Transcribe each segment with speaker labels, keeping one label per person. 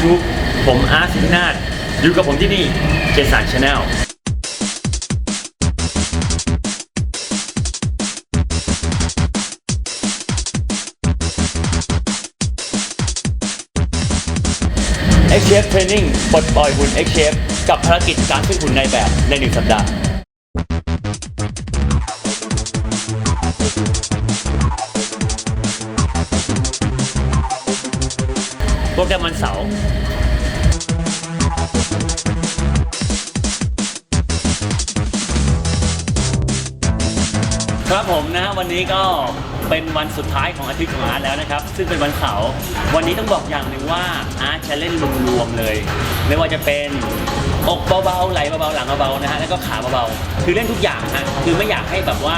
Speaker 1: สิทธินาถอยู่กับผมที่นี่เจสันชาแนล X Shape Training ปลดปล่อยหุ่น X Shape กับภารกิจการขึ้นหุ่นในแบบในหนึ่งสัปดาห์โปรแกรมวันเสาร์ ครับผมนะวันนี้ก็เป็นวันสุดท้ายของอาทิตย์ของอาร์ตแล้วนะครับ ซึ่งเป็นวันเสาร์วันนี้ต้องบอกอย่างหนึ่งว่าอาร์ตจะเล่นรวมๆเลย ไม่ว่าจะเป็นอกเบาๆไหลเบาๆหลังเบาๆนะฮะแล้วก็ขาเบาๆคือเล่นทุกอย่างฮะคือไม่อยากให้แบบว่า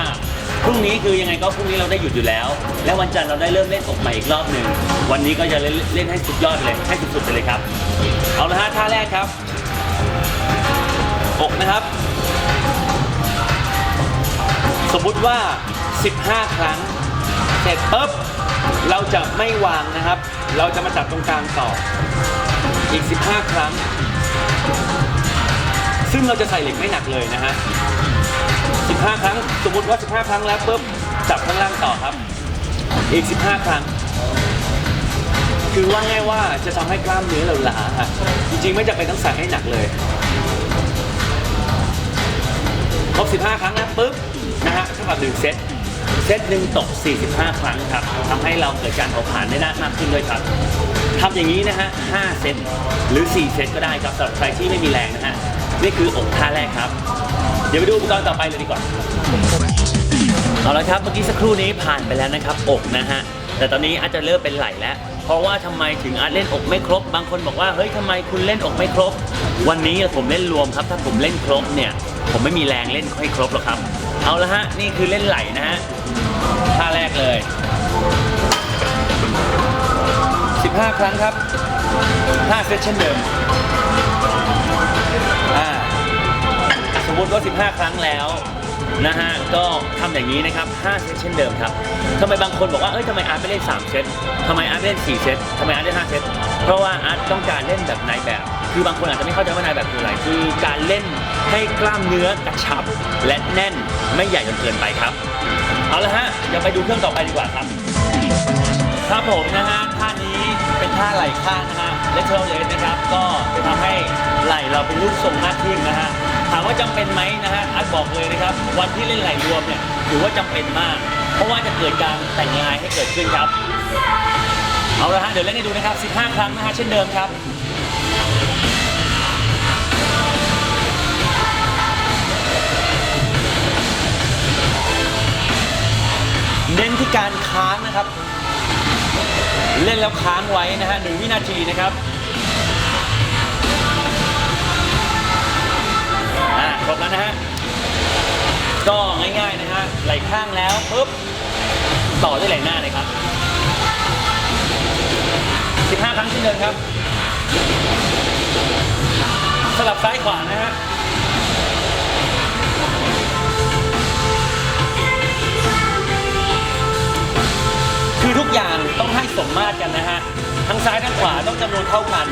Speaker 1: พรุ่งนี้คือยังไงก็พรุ่งนี้เราได้หยุดอยู่แล้ว แล้ววันจันทร์เราได้เริ่มเล่นอกใหม่อีกรอบหนึ่งวันนี้ก็จะเล่นเล่นให้สุดยอดเลยให้สุดๆไปเลยครับ เอาละฮะท่าแรกครับ อกนะครับ สมมุติว่า 15 ครั้ง เสร็จปุ๊บ เราจะไม่วางนะครับ เราจะมาจับตรงกลางต่อ อีก 15 ครั้ง ซึ่งเราจะใส่เหล็กไม่หนักเลยนะฮะ 15 ครั้ง สมมติว่า 15 ครั้งแล้วปุ๊บ จับข้างล่างต่อครับ อีก 15 ครั้ง คือว่าง่ายว่าจะทำให้กล้ามเนื้อเราล้าฮะ จริงๆ ไม่จำเป็นต้องใส่ให้หนักเลย ครบ 15 ครั้งแล้วปุ๊บ เท่ากับ1เซตเซตหนึ่งตก 45 ครั้งครับทำให้เราเกิดการเผาผลาญได้มากขึ้นด้วยครับทำอย่างนี้นะฮะ 5 เซตหรือ 4 เซตก็ได้ครับสำหรับใครที่ไม่มีแรงนะฮะ นี่คืออกท่าแรกครับ เดี๋ยวไปดูอุปกรณ์ต่อไปเลยดีกว่า เอาละครับ เมื่อกี้สักครู่นี้ผ่านไปแล้วนะครับ อกนะฮะ แต่ตอนนี้อาจจะเริ่มเป็นไหลแล้ว เพราะว่าทำไมถึงอาจเล่นอกไม่ครบ บางคนบอกว่า เฮ้ยทำไมคุณเล่นอกไม่ครบ วันนี้ผมเล่นรวมครับ ถ้าผมเล่นครบเนี่ย ผมไม่มีแรงเล่นให้ครบหรอกครับ เอาละฮะ นี่คือเล่นไหลนะฮะท่าแรกเลย 15 ครั้งครับ 5 เซตเช่นเดิมอ่าสมมติว่า 15 ครั้งแล้วนะฮะ ก็ทำอย่างนี้นะครับ 5 เซตเช่นเดิมครับทำไมบางคนบอกว่า เอ้ยทำไมอาร์ตไม่เล่น 3 เซตทำไมอาร์ตเล่น 4 เซตทำไมอาร์ตเล่น 5 เซตเพราะว่าอาร์ตต้องการเล่นแบบนายแบบ คือบางคนอาจจะไม่เข้าใจว่านายแบบคืออะไรคือการเล่นให้กล้ามเนื้อกระชับ และแน่นไม่ใหญ่จนเกินไปครับ เอาละฮะเดี๋ยวไปดูเครื่องต่อไปดีกว่าครับ ครับผมนะฮะท่านี้เป็นท่าไหล่ข้างนะฮะและเทลเลสนะครับ ก็จะทำให้ไหล่เราเป็นรูปทรงมากขึ้นนะฮะถามว่าจำเป็นไหมนะฮะอัดบอกเลยนะครับ วันที่เล่นไหล่รวมเนี่ยถือว่าจำเป็นมาก เพราะว่าจะเกิดการแต่งลายให้เกิดขึ้นครับ เอาละฮะเดี๋ยวเล่นให้ดูนะครับ 15 ครั้งนะฮะเช่นเดิมครับ เน้นที่การค้างนะครับ เล่นแล้วค้างไว้นะฮะหนึ่งวินาทีนะครับอ่าครบแล้วนะฮะก็ง่ายๆนะฮะไหลข้างแล้วปุ๊บต่อด้วยไหลหน้าเลยครับ 15 ครั้งเช่นเดิมครับ สลับซ้ายขวานะฮะ สมมาตรกันนะฮะ ทั้งซ้ายทั้งขวาต้องจำนวนเท่ากัน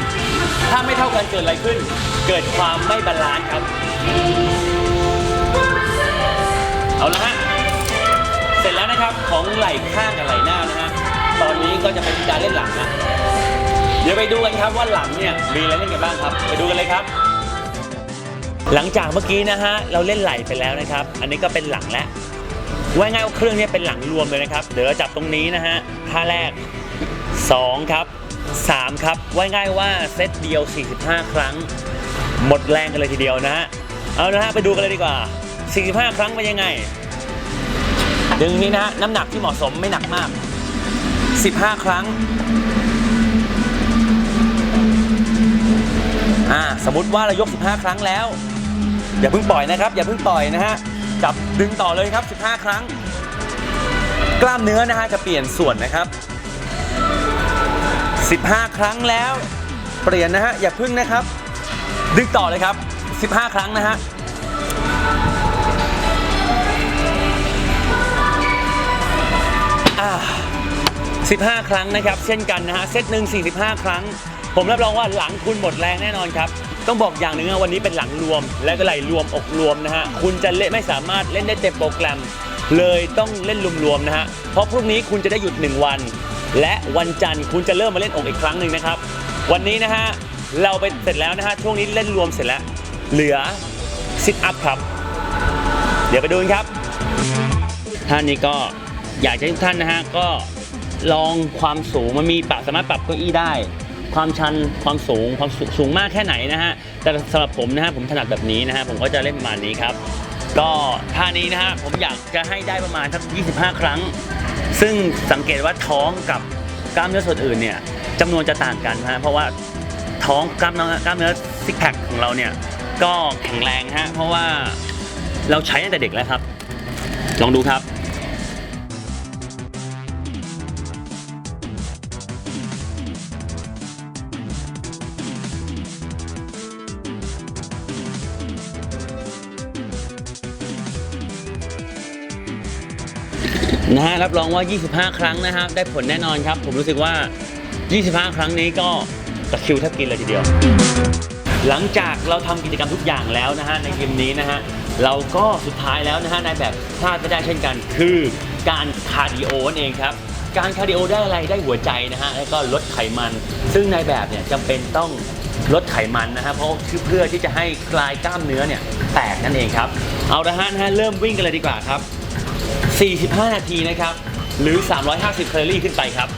Speaker 1: ถ้าไม่เท่ากันเกิดอะไรขึ้น เกิดความไม่บาลานซ์ครับ เอาละฮะ เสร็จแล้วนะครับของไหล่ข้างกับไหล่หน้านะฮะ ตอนนี้ก็จะเป็นการเล่นหลังนะ เดี๋ยวไปดูกันครับว่าหลังเนี่ยมีอะไรเล่นกันบ้างครับ ไปดูกันเลยครับหลังจากเมื่อกี้นะฮะเราเล่นไหล่ไปแล้วนะครับ อันนี้ก็เป็นหลังแล้วว่าง่ายว่าเครื่องเนี้เป็นหลังรวมเลยนะครับ เดี๋ยวเราจับตรงนี้นะฮะท่าแรก 2 ครับ 3 ครับว่าง่ายว่าเซตเดียว 45 ครั้ง หมดแรงกันเลยทีเดียวนะฮะ เอานะฮะไปดูกันเลยดีกว่า 45 ครั้งเป็นยังไง ดึงนี้นะฮะน้ำหนักที่เหมาะสมไม่หนักมาก 15 ครั้ง อ่าสมมติว่าเรายก 15 ครั้งแล้ว อย่าเพิ่งปล่อยนะครับ อย่าเพิ่งปล่อยนะฮะ จับดึงต่อเลยครับ 15 ครั้ง กล้ามเนื้อนะฮะจะเปลี่ยนส่วนนะครับ 15 ครั้งแล้ว เปลี่ยนนะฮะอย่าพึ่งนะครับ ดึงต่อเลยครับ 15 ครั้งนะฮะอ่า15 ครั้งนะครับ เช่นกันนะฮะเซตหนึ่ง45 ครั้ง ผมรับรองว่าหลังคุณหมดแรงแน่นอนครับ ต้องบอกอย่างหนึ่งนะวันนี้เป็นหลังรวม และก็ไหลรวมอกรวมนะฮะคุณจะเล่นไม่สามารถเล่นได้เต็มโปรแกรม เลยต้องเล่นรวมๆนะฮะเพราะพรุ่งนี้คุณจะได้หยุด 1 วัน และวันจันทร์คุณจะเริ่มมาเล่นอกอีกครั้งหนึ่งนะครับ วันนี้นะฮะเราไปเสร็จแล้วนะฮะช่วงนี้เล่นรวมเสร็จแล้ว เหลือซิทอัพครับ เดี๋ยวไปดูกันครับ ท่านนี้ก็อยากจะให้ทุกท่านนะฮะก็ลองความสูงมันมีปรับสามารถปรับเก้าอี้ได้ ความชันความสูงความสูสูงมากแค่ไหนนะฮะแต่สำหรับผมนะฮะผมถนัดแบบนี้นะฮะผมก็จะเล่นประมาณนี้ครับ ก็ท่านี้นะฮะผมอยากจะให้ได้ประมาณสัก 25 ครั้ง ซึ่งสังเกตว่าท้องกับกล้ามเนื้อส่วนอื่นเนี่ยจำนวนจะต่างกันนะฮะเพราะว่าท้องกล้ามเนื้อกล้ามเนื้อซิกแพคของเราเนี่ยก็แข็งแรงฮะเพราะว่าเราใช้ตั้งแต่เด็กแล้วครับ ลองดูครับ รับรองว่า 25 ครั้งนะครับ ได้ผลแน่นอนครับ ผมรู้สึกว่า 25 ครั้งนี้ก็ตะคริวแทบกินเลยทีเดียว หลังจากเราทำกิจกรรมทุกอย่างแล้วนะฮะในทีมนี้นะฮะเราก็สุดท้ายแล้วนะฮะในแบบพลาดไม่ได้เช่นกัน คือการคาร์ดิโอนั่นเองครับ การคาร์ดิโอได้อะไรได้หัวใจนะฮะแล้วก็ลดไขมัน ซึ่งในแบบเนี่ยจำเป็นต้องลดไขมันนะฮะเพราะเพื่อที่จะให้คลายกล้ามเนื้อเนี่ยแตกนั่นเองครับเอาละฮะนะฮะเริ่มวิ่งกันเลยดีกว่าครับ 45 นาทีนะครับ หรือ 350 แคลอรี่ขึ้นไปครับ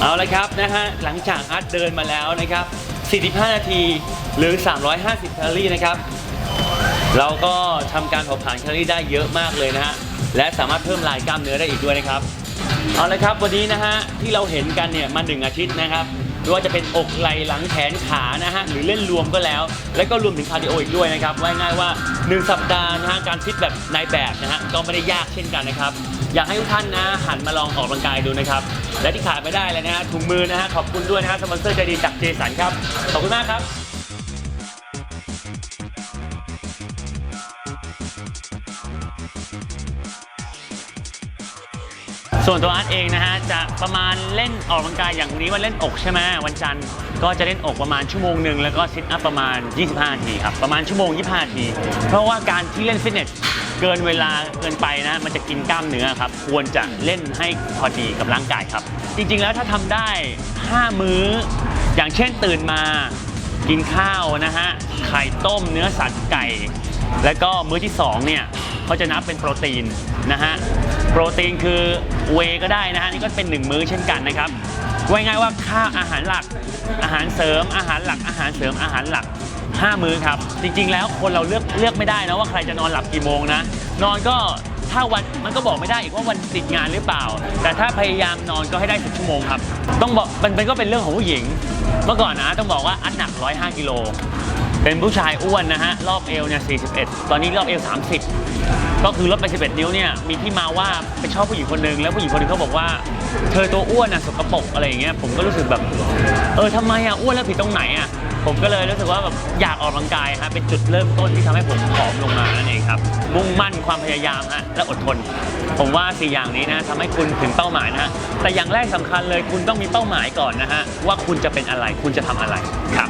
Speaker 1: เอาละครับนะฮะหลังจากอาร์ตเดินมาแล้วนะครับ 45 นาทีหรือ 350 แคลอรี่นะครับ เราก็ทำการเผาผลาญแคลอรี่ได้เยอะมากเลยนะฮะ และสามารถเพิ่มลายกล้ามเนื้อได้อีกด้วยนะครับ เอาละครับวันนี้นะฮะที่เราเห็นกันเนี่ยมาหนึ่งอาทิตย์นะครับไม่ว่าจะเป็นอกไหล่หลังแขนขานะฮะหรือเล่นรวมก็แล้ว แล้วก็รวมถึงคาร์ดิโออีกด้วยนะครับว่าง่ายว่า 1 สัปดาห์นะฮะการฟิตแบบนายแบบนะฮะก็ไม่ได้ยากเช่นกันนะครับ อยากให้ทุกท่านนะหันมาลองออกกำลังกายดูนะครับ และที่ขาดไม่ได้เลยนะฮะถุงมือนะฮะขอบคุณด้วยนะฮะสปอนเซอร์ใจดีจากเจสันครับขอบคุณมากครับ ส่วนตัวอาร์ตเองนะฮะจะประมาณเล่นออกกำลังกายอย่างนี้วันเล่นอกใช่ไหมวันจันทร์ก็จะเล่นอกประมาณชั่วโมงหนึ่งแล้วก็ซิทอัพประมาณ 25นาทีครับประมาณชั่วโมง 25นาที เพราะว่าการที่เล่นฟิตเนสเกินเวลาเกินไปนะมันจะกินกล้ามเนื้อครับควรจะเล่นให้พอดีกับร่างกายครับ จริงๆแล้วถ้าทำได้ 5 มื้อ อย่างเช่นตื่นมากินข้าวนะฮะไข่ต้มเนื้อสัตว์ไก่ แล้วก็มื้อที่สองเนี่ยเขาจะนับเป็นโปรตีนนะฮะ โปรตีนคือเวก็ได้นะฮะนี่ก็เป็นหนึ่งมื้อเช่นกันนะครับว่าง่ายว่าค่าวอาหารหลัก อาหารเสริม อาหารหลัก อาหารเสริมอาหารหลัก 5 มื้อครับ จริง ๆ แล้วคนเราเลือกเลือกไม่ได้นะว่าใครจะนอนหลับกี่โมงนะ นอนก็ถ้าวันมันก็บอกไม่ได้อีกว่าวันติดงานหรือเปล่า แต่ถ้าพยายามนอนก็ให้ได้10ชั่วโมงครับ ต้องบอกมันมันก็เป็นเรื่องของผู้หญิง เมื่อก่อนนะต้องบอกว่าอันหนัก 105กิโล เป็นผู้ชายอ้วนนะฮะ รอบเอวเนี่ย 41 ตอนนี้รอบเอว 30 ก็คือลดไป 11 นิ้วเนี่ย มีที่มาว่าไปชอบผู้หญิงคนหนึ่งแล้วผู้หญิงคนหนึงเขาบอกว่า เธอตัวอ้วนอะสกปรกอะไรอย่างเงี้ย ผมก็รู้สึกแบบ เออทำไมอะ อ้วนแล้วผิดตรงไหนอะ ผมก็เลยรู้สึกว่าแบบอยากออกกำลังกายฮะ เป็นจุดเริ่มต้นที่ทำให้ผมผอมลงมานั่นเองครับ มุ่งมั่นความพยายามฮะ และอดทน ผมว่าสี่อย่างนี้นะทำให้คุณถึงเป้าหมายนะฮะแต่อย่างแรกสำคัญเลยคุณต้องมีเป้าหมายก่อนนะฮะว่าคุณจะเป็นอะไรคุณจะทำอะไรครับ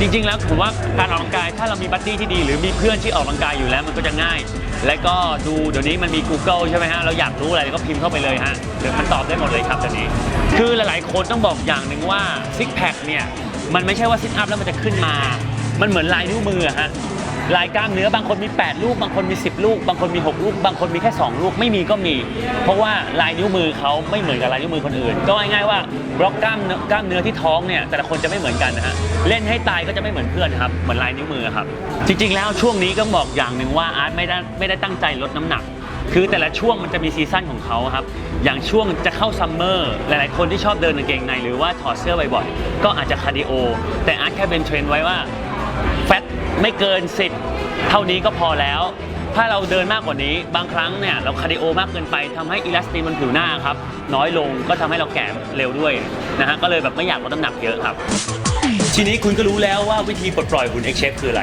Speaker 1: จริง ๆ แล้วผมว่าการออกกำลังกายถ้าเรามีบัดดี้ที่ดี หรือมีเพื่อนที่ออกกำลังกายอยู่แล้วมันก็จะง่าย และก็ดูเดี๋ยวนี้มันมี Google ใช่ไหมฮะเราอยากรู้อะไรก็พิมพ์เข้าไปเลยฮะเดี๋ยวมันตอบได้หมดเลยครับเดี๋ยวนี้ คือหลายๆคนต้องบอกอย่างหนึ่งว่าซิกแพคเนี่ยมันไม่ใช่ว่าซิทอัพแล้วมันจะขึ้นมา มันเหมือนลายนิ้วมือฮะ ลายกล้ามเนื้อบางคนมี 8 ลูก บางคนมี 10 ลูก บางคนมี 6 ลูก บางคนมีแค่ 2 ลูกไม่มีก็มี เพราะว่าลายนิ้วมือเขาไม่เหมือนกับลายนิ้วมือคนอื่น ก็ง่ายๆว่าบล็อกกล้ามเนื้อกล้ามเนื้อที่ท้องเนี่ยแต่ละคนจะไม่เหมือนกันนะฮะเล่นให้ตายก็จะไม่เหมือนเพื่อนครับเหมือนลายนิ้วมือครับจริง ๆ แล้วช่วงนี้ก็บอกอย่างหนึ่งว่าอาร์ตไม่ได้ไม่ได้ตั้งใจลดน้ำหนักคือแต่ละช่วงมันจะมีซีซั่นของเขาครับ อย่างช่วงจะเข้าซัมเมอร์ หลายๆ คนที่ชอบเดินกางเกงในหรือว่าถอดเสื้อบ่อยๆ ก็อาจจะคาร์ดิโอ แต่อาร์ตแค่เป็นเทรนไว้ว่าแฟต ไม่เกิน 10 เท่านี้ก็พอแล้ว ถ้าเราเดินมากกว่านี้ บางครั้งเนี่ยเราคาร์ดิโอมากเกินไปทำให้อิลาสตินบนผิวหน้าครับ น้อยลงก็ทำให้เราแก่เร็วด้วยนะฮะก็เลยแบบไม่อยากลดน้ำหนักเยอะครับ ทีนี้คุณก็รู้แล้วว่าวิธีปลดปล่อยหุ่นเอ็กเชฟคืออะไร